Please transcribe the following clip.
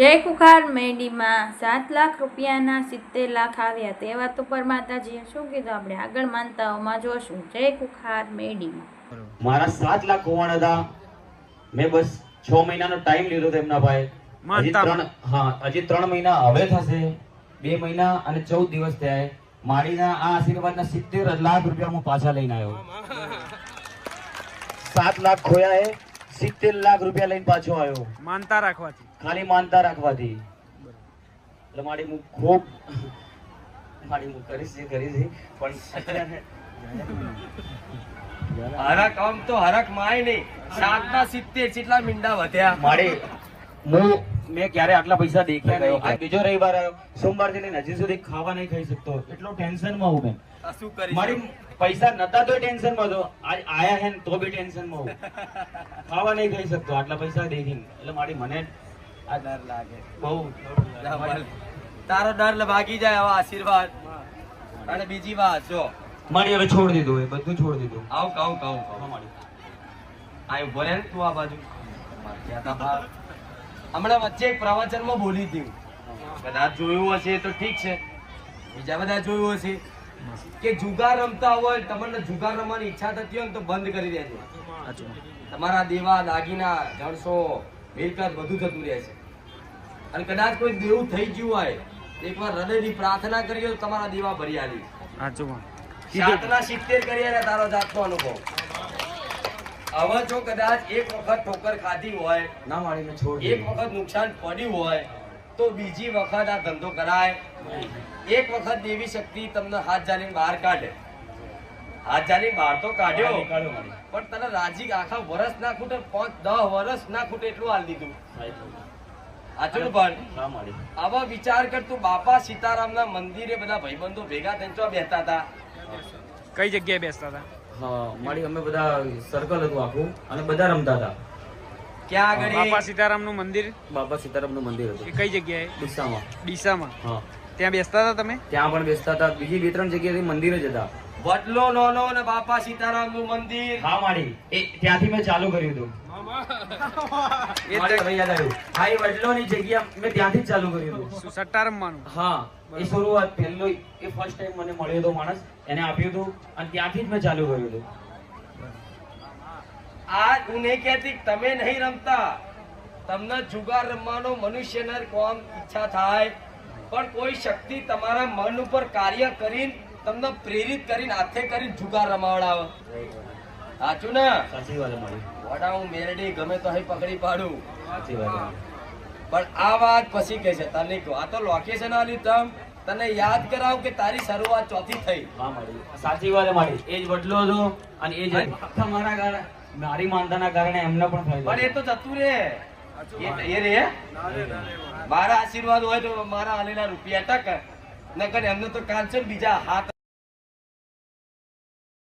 જય કુખાર મેડીમાં સાત લાખ રૂપિયાના સિત્તેર લાખ આવ્યા તે વાત ઉપર માતાજીએ શું કીધું? આપણે આગળ માનતાઓમાં જોશું. જય કુખાર મેડીમાં. મારા સાત લાખ હોવાના હતા. મેં બસ છ મહિનાનો ટાઈમ લીધો હતો એમના ભાઈ હજી ત્રણ હા હજી ત્રણ મહિના હવે થશે. બે મહિના અને ચૌદ દિવસ થયા. મારીના આ આશીર્વાદના સિત્તેર લાખ રૂપિયા હું પાછા લઈને આવ્યો. સાત લાખ ખોયા એ સિત્તેર લાખ રૂપિયા લઈને પાછો આવ્યો. માનતા રાખવાથી. ખાલી માનતા રાખવાથી. એટલે મારી હું ખૂબ મારી હું કરીશ જે કરીશ પણ હરક આમ તો હરક માય નહીં. સાતના સિત્તેર જેટલા મીંડા વધ્યા. મારી હું મેં ક્યારે આટલા પૈસા દેખ્યા નહીં. આ બીજો રવિવાર આવ્યો. સોમવારથી થી હજી સુધી ખાવા નહીં ખાઈ શકતો. એટલો ટેન્શનમાં હું મેં આ શું કરી મારી પૈસા નતા તો ટેન્શનમાં હતો આજ આયા હે ને તો બી ટેન્શનમાં હું. ખાવા નહીં ખાઈ શકતો. આટલા પૈસા દેખીને. એટલે મારી મને આ ડર લાગે. બહુ. તારો ડર ભાગી જાય આવા આશીર્વાદ. અને બીજી વાત જો. મારી હવે છોડ દીધું એ બધું છોડ દીધું. આવ કહું હા, કહું. મારી. આ ઊભો રહે તું આ બાજુ. હમણાં વચ્ચે એક પ્રવચનમાં બોલી હતી. કદાચ જોયું હશે તો ઠીક છે. બીજા બધા જોયું હશે. કે જુગાર રમતા હોય તમને જુગાર રમવાની ઈચ્છા થતી હોય ને તો બંધ કરી દેજો. તમારા દેવા દાગીના જણસો મિલકત બધું થતું રહે છે અને કદાચ કોઈ દેવું થઈ ગયું હોય એકવાર હૃદયની પ્રાર્થના કરી તો તમારા દેવા ભરી આલી. સાતના સિત્તેર કરીએ ને તારો જાતનો અનુભવ. હવે જો કદાચ એક વખત ઠોકર ખાધી હોય ના મારીને છોડ એક વખત નુકસાન પડ્યું હોય તો બીજી વખત આ ધંધો કરાય. એક વખત દેવી શક્તિ તમને હાથ જાલીને બહાર કાઢે. હાથ જાલીને બહાર તો કાઢ્યો. પણ તને રાજી આખા વર્ષ ના ખૂટે પાંચ દસ વર્ષ ના ખૂટે એટલું હાલ દીધું. આવા વિચાર કર તું બાપા સીતારામના મંદિરે બધા ભાઈબંધો ભેગા થઈને ચો બેસતા હતા? કઈ જગ્યાએ બેસતા હતા? હા મારી અમે બધા સર્કલ હતું આખું અને બધા રમતા હતા. ક્યાં આગળ બાપા સીતારામનું મંદિર? બાબા સીતારામનું મંદિર એ હતું કઈ જગ્યાએ? ડીસામાં. ડીસામાં? હા. ત્યાં બેસતા હતા તમે? ત્યાં પણ બેસતા હતા. બીજી બે ત્રણ જગ્યાએ મંદિર જ હતા. વડલો નોનો અને બાપા સીતારામનું મંદિર? હા મારી એ ત્યાંથી મેં ચાલુ કર્યું હતું. એ મારે હવે યાદ આવ્યું. હા એ વડલોની જગ્યા મેં ત્યાંથી ચાલુ કર્યું હતું. શું હા એ શરૂઆત પહેલો એ ફર્સ્ટ ટાઈમ મને મળ્યો હતો માણસ. એને આપ્યું હતું અને ત્યાંથી જ મેં ચાલુ કર્યું હતું. આ હું નહીં કહેતી તમે નહીં રમતા. તમને જુગાર રમવાનો મનુષ્યને કોમ ઈચ્છા થાય. પણ કોઈ શક્તિ તમારા મન ઉપર કાર્ય કરીને તમને પ્રેરિત કરીને હાથે કરીને જુગાર રમાવડાવે. સાચું ને? સાચી વાત મારી. વડા હું મેરડી ગમે તો અહીં પકડી પાડું. સાચી વાત પણ આ વાત પછી કે છે તને કહો. આ તો લોકેશન આલી તમ તને યાદ કરાવ કે તારી શરૂઆત ચોથી થઈ. હા મારી. સાચી વાત છે મારી. એ જ વડલો હતો અને એ જ તમારા કારણે મારી માનતાના કારણે એમને પણ ફાયદો પણ એ તો જતું રે એ- એ રે. મારા. આશીર્વાદ હોય તો મારા આલેલા રૂપિયા ટક. નકર એમને તો કાંચન બીજા હાથ